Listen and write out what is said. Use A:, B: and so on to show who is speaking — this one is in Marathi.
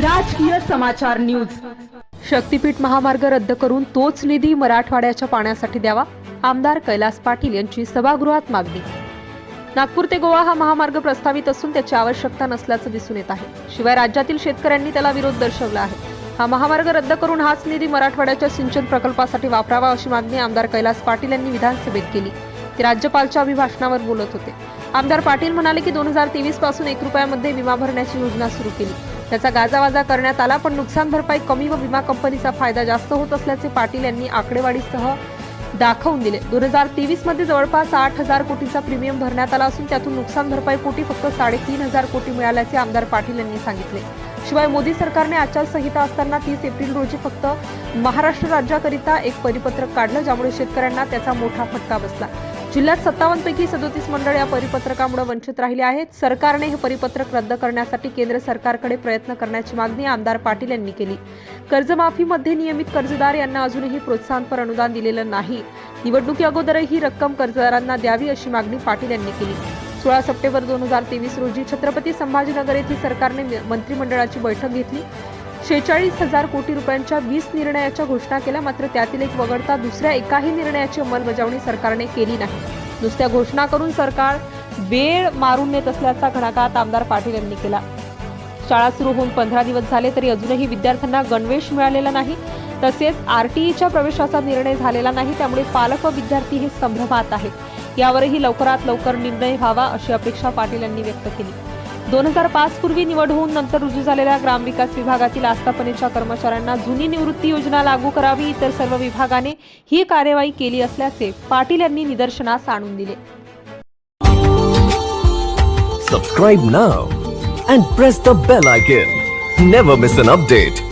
A: राजकीय समाचार न्यूज.
B: शक्तीपीठ महामार्ग रद्द करून तोच निधी मराठवाड्याच्या पाण्यासाठी द्यावा आमदार कैलास पाटील यांची सभागृहात मागणी. नागपूर ते गोवा हा महामार्ग प्रस्तावित असून त्याची आवश्यकता नसल्याचं दिसून येत आहे. शिवाय राज्यातील शेतकऱ्यांनी त्याला विरोध दर्शवला आहे. हा महामार्ग रद्द करून हाच निधी मराठवाड्याच्या सिंचन प्रकल्पासाठी वापरावा अशी मागणी आमदार कैलास पाटील यांनी विधानसभेत केली. ते राज्यपालच्या अभिभाषणावर बोलत होते. आमदार पाटील म्हणाले की दोन हजार तेवीसपासून एक रुपयामध्ये विमा भरण्याची योजना सुरू केली. त्याचा गाजावाजा करण्यात आला पण नुकसान भरपाई कमी व विमा कंपनीचा फायदा जास्त होत असल्याचे पाटील यांनी आकडेवाडीसह दाखवून दिले. दोन हजार तेवीसमध्ये जवळपास आठ हजार कोटीचा प्रीमियम भरण्यात आला असून त्यातून नुकसान भरपाई कोटी फक्त साडेतीन हजार कोटी मिळाल्याचे आमदार पाटील यांनी सांगितले. शिवाय मोदी सरकारने आचारसंहिता असताना तीस एप्रिल रोजी फक्त महाराष्ट्र राज्याकरिता एक परिपत्रक काढलं ज्यामुळे शेतकऱ्यांना त्याचा मोठा फटका बसला. जिल्ह्यात सत्तावन्न पैकी सदोतीस मंडळ या परिपत्रकामुळे वंचित राहिले आहेत. सरकारने हे परिपत्रक रद्द करण्यासाठी केंद्र सरकारकडे प्रयत्न करण्याची मागणी आमदार पाटील यांनी केली. कर्जमाफीमध्ये नियमित कर्जदार यांना अजूनही प्रोत्साहनपर अनुदान दिलेलं नाही. निवडणुकी अगोदरही ही रक्कम कर्जदारांना द्यावी अशी मागणी पाटील यांनी केली. सोळा सप्टेंबर दोन हजार तेवीस रोजी छत्रपती संभाजीनगर येथील सरकारने मंत्रिमंडळाची बैठक घेतली. शेहेचाळीस हजार कोटी रुपयांच्या वीस निर्णयाच्या घोषणा केल्या मात्र त्यातील एक वगळता दुसऱ्या एकाही निर्णयाची अंमलबजावणी सरकारने केली नाही. नुसत्या घोषणा करून सरकार वेळ मारून नेत असल्याचा घणाघात आमदार पाटील यांनी केला. शाळा सुरू होऊन पंधरा दिवस झाले तरी अजूनही विद्यार्थ्यांना गणवेश मिळालेला नाही. तसेच आरटीईच्या प्रवेशाचा निर्णय झालेला नाही त्यामुळे पालक व विद्यार्थी हे संभ्रमात आहेत. यावरही लवकरात लवकर निर्णय व्हावा अशी अपेक्षा पाटील यांनी व्यक्त केली. दोन हजार पाच पूर्वी निवड होऊन नंतर रुजू झालेल्या ग्रामविकास विभागातील आस्थापनेच्या कर्मचाऱ्यांना जुनी निवृत्ती योजना लागू करावी इतर सर्व विभागाने ही कार्यवाही केली असल्याचे पाटील यांनी निदर्शनास आणून दिले.
C: Subscribe now and press the bell icon never miss an update